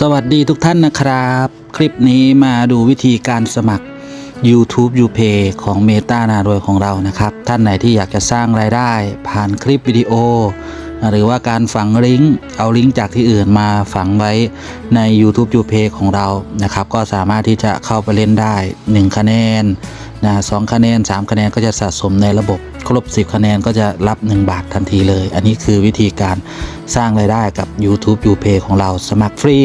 สวัสดีทุกท่านนะครับ คลิปนี้มาดูวิธีการสมัคร YouTube UPay ของ Meta นาโดยของเรานะครับ ท่านไหนที่อยากจะสร้างรายได้ ผ่านคลิปวิดีโอ หรือว่าการฝังลิงก์เอาลิงก์จากที่อื่นมาฝังไว้ใน YouTube UPay ของเรานะครับ ก็สามารถที่จะเข้าไปเล่นได้ 1 คะแนน นะสองคะแนน 3 คะแนนก็จะสะสมในระบบครบ 10 คะแนนก็จะรับ 1 บาททันทีเลย อันนี้คือวิธีการสร้างรายได้กับ YouTube UPay ของเราสมัครฟรี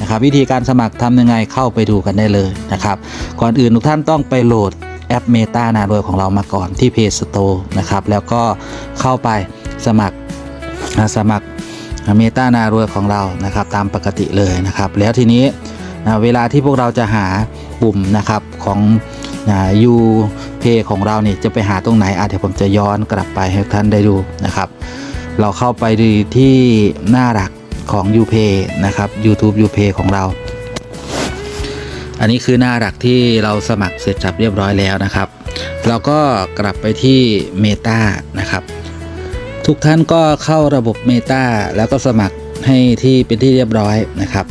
นะครับวิธีการสมัครทำยังไงเข้าไปดูกันได้เลยนะครับก่อนอื่นทุกท่านต้องไปโหลดแอป Meta นาโดยของเรามาก่อนที่ Play Store นะครับแล้วก็เข้าไปสมัครนะสมัครเมตานารวยของเรานะครับตามปกติเลยนะครับ แล้วทีนี้นะเวลาที่พวกเราจะหาปุ่มนะครับของ ยูเพของเราเนี่ยจะไปหาตรงไหนอาจจะผมจะย้อนกลับไปให้ท่านได้ดูนะครับ เราเข้าไปดูที่หน้าหลักของ UPay นะครับ YouTube UPay ของเรา อันนี้คือหน้าหลักที่เราสมัครเสร็จสับเรียบร้อยแล้วนะครับ เราก็กลับไปที่ Meta นะครับ ทุกท่านก็เข้าระบบ Meta แล้วก็สมัครให้ที่เป็นที่เรียบร้อยนะครับ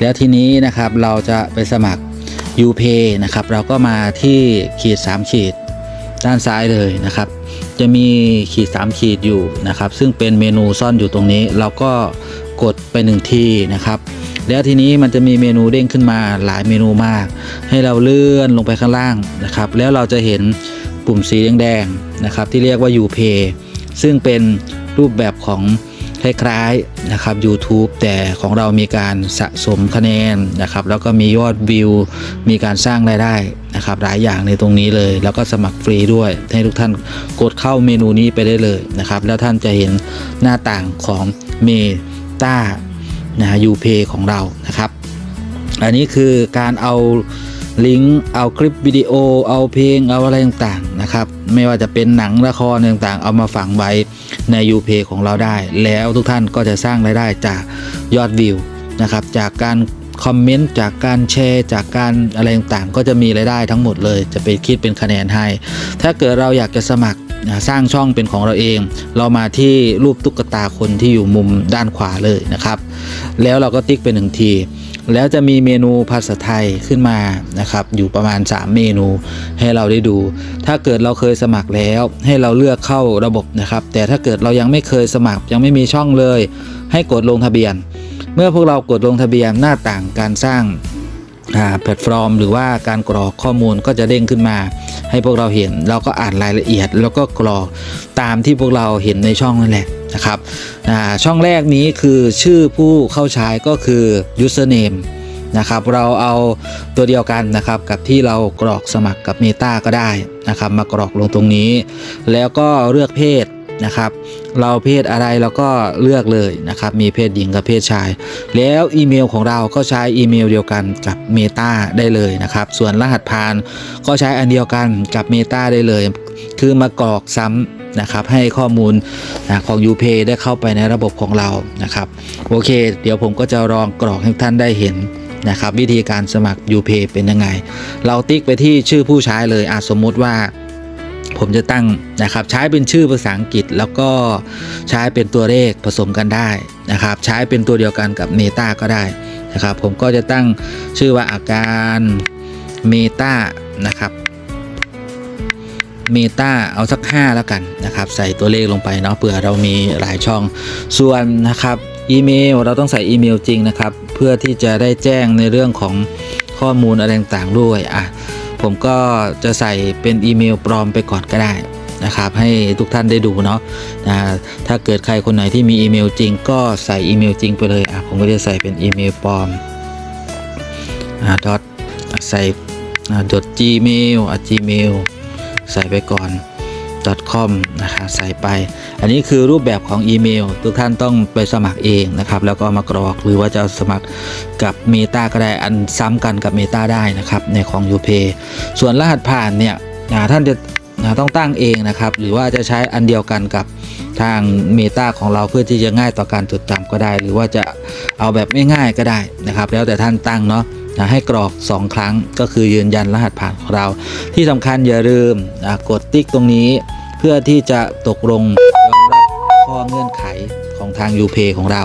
แล้วทีนี้นะครับเราจะไปสมัคร UPay นะครับ เราก็มาที่ขีด 3 ขีดด้านซ้ายเลยนะครับ จะมีขีด 3 ขีดอยู่นะครับ ซึ่งเป็นเมนูซ่อนอยู่ตรงนี้ เราก็กดไป1ทีนะครับ แล้วทีนี้มันจะมีเมนูเด้งขึ้นมาหลายเมนูมาก ให้เราเลื่อนลงไปข้างล่างนะครับ แล้วเราจะเห็นปุ่มสีแดงๆนะครับ ที่เรียกว่า UPay ซึ่งเป็นรูปแบบของ คล้ายๆนะครับ YouTube แต่ของเรามีการสะสมคะแนนนะครับ แล้วก็มียอดวิว มีการสร้างรายได้นะครับหลายอย่างในตรงนี้เลย แล้วก็สมัครฟรีด้วย ให้ทุกท่านกดเข้าเมนูนี้ไปได้เลยนะครับ แล้วท่านจะเห็นหน้าต่างของเมตานะฮะ UPay ของเรานะครับ อันนี้คือการเอาลิงก์เอาคลิปวิดีโอ เอาเพลง เอาอะไรต่าง นะครับ ไม่ว่าจะเป็นหนังละครต่างๆ เอามาฝังไว้ใน UPay ของเราได้ แล้วทุกท่านก็จะสร้างรายได้จากยอดวิวนะครับ จากการคอมเมนต์จากการแชร์จากการอะไรต่างๆ ก็จะมีรายได้ทั้งหมดเลย จะไปคิดเป็นคะแนนให้ ถ้าเกิดเราอยากจะสมัครสร้างช่องเป็นของเราเอง เรามาที่รูปตุ๊กตาคนที่อยู่มุมด้านขวาเลยนะครับ แล้วเราก็ติ๊กไปหนึ่งที แล้วจะมีเมนูภาษาไทยขึ้นมานะครับ อยู่ประมาณ 3 เมนูให้เราได้ดู ถ้าเกิดเราเคยสมัครแล้วให้เราเลือกเข้าระบบนะครับ แต่ถ้าเกิดเรายังไม่เคยสมัครยังไม่มีช่องเลย ให้กดลงทะเบียน เมื่อพวกเรากดลงทะเบียนหน้าต่างการสร้างแพลตฟอร์ม หรือว่าการกรอกข้อมูลก็จะเด้งขึ้นมา ให้พวกเราเห็นเราก็อ่านรายละเอียด แล้วก็กรอกตามที่พวกเราเห็นในช่องนั่นแหละ นะครับช่องแรกนี้คือชื่อผู้เข้าใช้ก็คือ username นะครับเราเอาตัวเดียวกันนะครับกับที่เรากรอกสมัครกับ Meta ก็ได้นะครับมากรอกลงตรงนี้ แล้วก็เลือกเพศนะครับเราเพศอะไรเราก็เลือกเลยนะครับมีเพศหญิงกับเพศชาย แล้วอีเมลของเราก็ใช้อีเมลเดียวกันกับ Meta ได้เลยนะครับส่วนรหัสผ่านก็ใช้อันเดียวกันกับ Meta ได้เลย คือมากรอกซ้ำ นะครับให้ข้อมูลนะของ UPay ได้เข้าไปในระบบของเรานะครับโอเค เดี๋ยวผมก็จะลองกรอกให้ท่านได้เห็นนะครับวิธีการสมัคร UPay เป็นยังไง เราติ๊กไปที่ชื่อผู้ใช้เลยอาสมมุติว่าผมจะตั้งนะครับใช้เป็นชื่อภาษาอังกฤษ แล้วก็ใช้เป็นตัวเลขผสมกันได้นะครับ ใช้เป็นตัวเดียวกันกับ Meta ก็ได้นะครับ ผมก็จะตั้งชื่อว่าอาการ Meta นะครับ เมตาเอาสัก 5 แล้วกันนะครับ ใส่ตัวเลขลงไปเนาะเผื่อเรามีหลายช่อง ส่วนนะครับอีเมลเราต้องใส่อีเมลจริงนะครับ เพื่อที่จะได้แจ้งในเรื่องของข้อมูลอะไรต่างๆด้วยอะผมก็จะใส่เป็นอีเมลปลอมไปก่อนก็ได้นะครับให้ทุกท่านได้ดูเนาะนะถ้าเกิดใครคนไหนที่มีอีเมลจริง ก็ใส่อีเมลจริงไปเลยอะผมก็จะใส่เป็นอีเมลปลอมอ่าดอทใส่อ่า .gmail อะ gmail ใส่ไปก่อน .com นะครับใส่ไป อันนี้คือรูปแบบของอีเมล ทุกท่านต้องไปสมัครเองนะครับ แล้วก็มากรอกหรือว่าจะสมัครกับ Meta ก็ได้อันซ้ำกันกับ Meta ได้นะครับในของ UPay ส่วนรหัสผ่านเนี่ยท่านจะต้องตั้งเองนะครับ หรือว่าจะใช้อันเดียวกันกับทาง Meta ของเราเพื่อที่จะง่ายต่อการจดจำก็ได้ หรือว่าจะเอาแบบไม่ง่ายก็ได้นะครับ แล้วแต่ท่านตั้งเนาะ อ่าให้กรอก 2 ครั้งก็คือยืนยันรหัสผ่านของเรา ที่สำคัญอย่าลืมอ่ากดติ๊กตรงนี้ เพื่อที่จะตกลงยอมรับข้อเงื่อนไขของทาง UPay ของเรา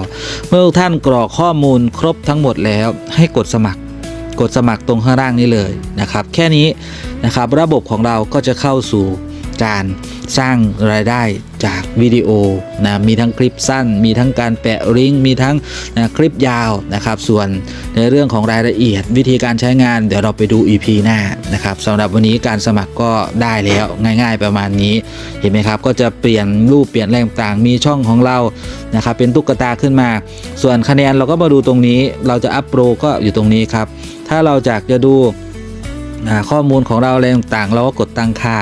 เมื่อทุกท่านกรอกข้อมูลครบทั้งหมดแล้ว ให้กดสมัครกดสมัครตรงข้างล่างนี้เลยนะครับ แค่นี้นะครับระบบของเราก็จะเข้าสู่การ สร้างรายได้จากวิดีโอนะมีทั้งคลิปสั้น มีทั้งการแปะลิงก์มีทั้งนะคลิปยาวนะครับ ส่วนในเรื่องของรายละเอียดวิธีการใช้งานเดี๋ยวเราไปดู EP หน้านะครับสำหรับวันนี้การสมัครก็ได้แล้วง่าย ๆ ประมาณนี้เห็นไหมครับ ก็จะเปลี่ยนรูปเปลี่ยนอะไรต่างๆมีช่องของเรานะครับเป็นตุ๊กตาขึ้นมา ส่วนคะแนนเราก็มาดูตรงนี้ เราจะอัปโปรก็อยู่ตรงนี้ครับ ถ้าเราอยากจะดูข้อมูลของเราอะไรต่างๆ เราก็กดตั้งค่า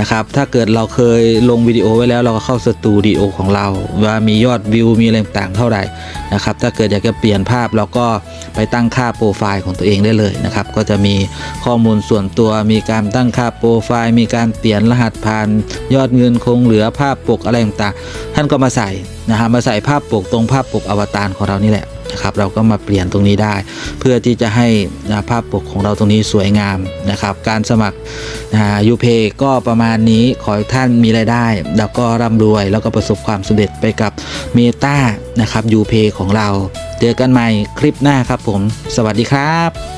นะครับ ถ้าเกิดเราเคยลงวิดีโอไว้แล้วเราก็เข้าสตูดิโอของเรา ว่ามียอดวิวมีอะไรต่างเท่าไหร่นะครับ ถ้าเกิดอยากจะเปลี่ยนภาพเราก็ไปตั้งค่าโปรไฟล์ของตัวเองได้เลยนะครับ ก็จะมีข้อมูลส่วนตัว มีการตั้งค่าโปรไฟล์ มีการเปลี่ยนรหัสผ่านยอดเงินคงเหลือภาพปกอะไรต่างๆ ท่านก็มาใส่นะครับมาใส่ภาพปกตรงภาพปกอวตารของเรานี่แหละ นะครับเราก็มาเปลี่ยนตรงนี้ได้ เพื่อที่จะให้ภาพปกของเราตรงนี้สวยงามนะครับ การสมัครยูเพก็ประมาณนี้ขอให้ท่านมีรายได้ แล้วก็ร่ำรวย แล้วก็ประสบความสำเร็จไปกับเมตานะครับยูเพของเรา เจอกันใหม่คลิปหน้าครับผม สวัสดีครับ